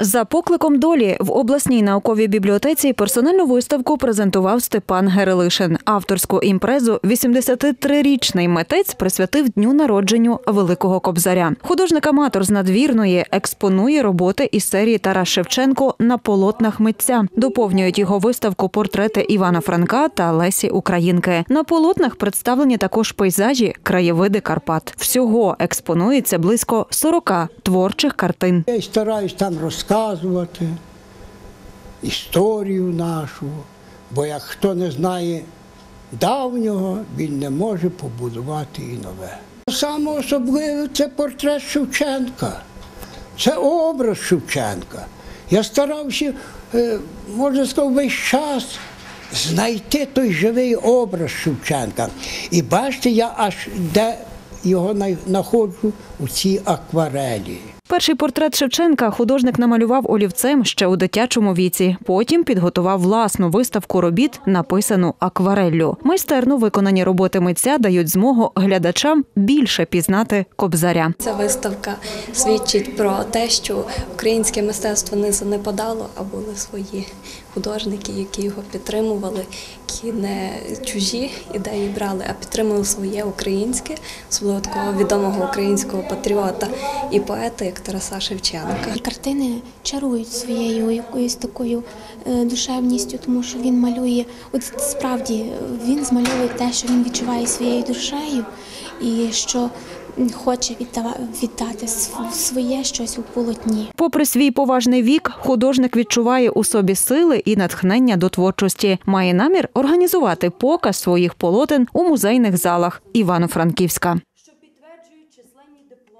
За покликом долі в обласній науковій бібліотеці персональну виставку презентував Степан Герелишин. Авторську імпрезу 83-річний митець присвятив дню народженню Великого Кобзаря. Художник-аматор з надвірної експонує роботи із серії Тарас Шевченко на полотнах митця. Доповнюють його виставку портрети Івана Франка та Лесі Українки. На полотнах представлені також пейзажі, краєвиди Карпат. Всього експонується близько 40 творчих картин. Я стараюсь там розказувати історію нашу, бо як хто не знає давнього, він не може побудувати і нове. Саме особливе це портрет Шевченка, це образ Шевченка. Я старався, е, можна сказати, весь час знайти той живий образ Шевченка. І бачите, я аж де його знаходжу у цій акварелі. Перший портрет Шевченка художник намалював олівцем ще у дитячому віці. Потім підготував власну виставку робіт, написану аквареллю. Майстерно виконані роботи митця дають змогу глядачам більше пізнати кобзаря. Ця виставка свідчить про те, що українське мистецтво не занепадало, а були свої художники, які його підтримували, які не чужі ідеї брали, а підтримували своє українське, особливо такого відомого українського патріота і поета, як Тараса Шевченка. Картини чарують своєю якоюсь такою е, душевністю, тому що він малює, от справді він змальовує те, що він відчуває своєю душею, і що хоче віддати своє щось у полотні. Попри свій поважний вік, художник відчуває у собі сили і натхнення до творчості. Має намір організувати показ своїх полотен у музейних залах Івано-Франківська.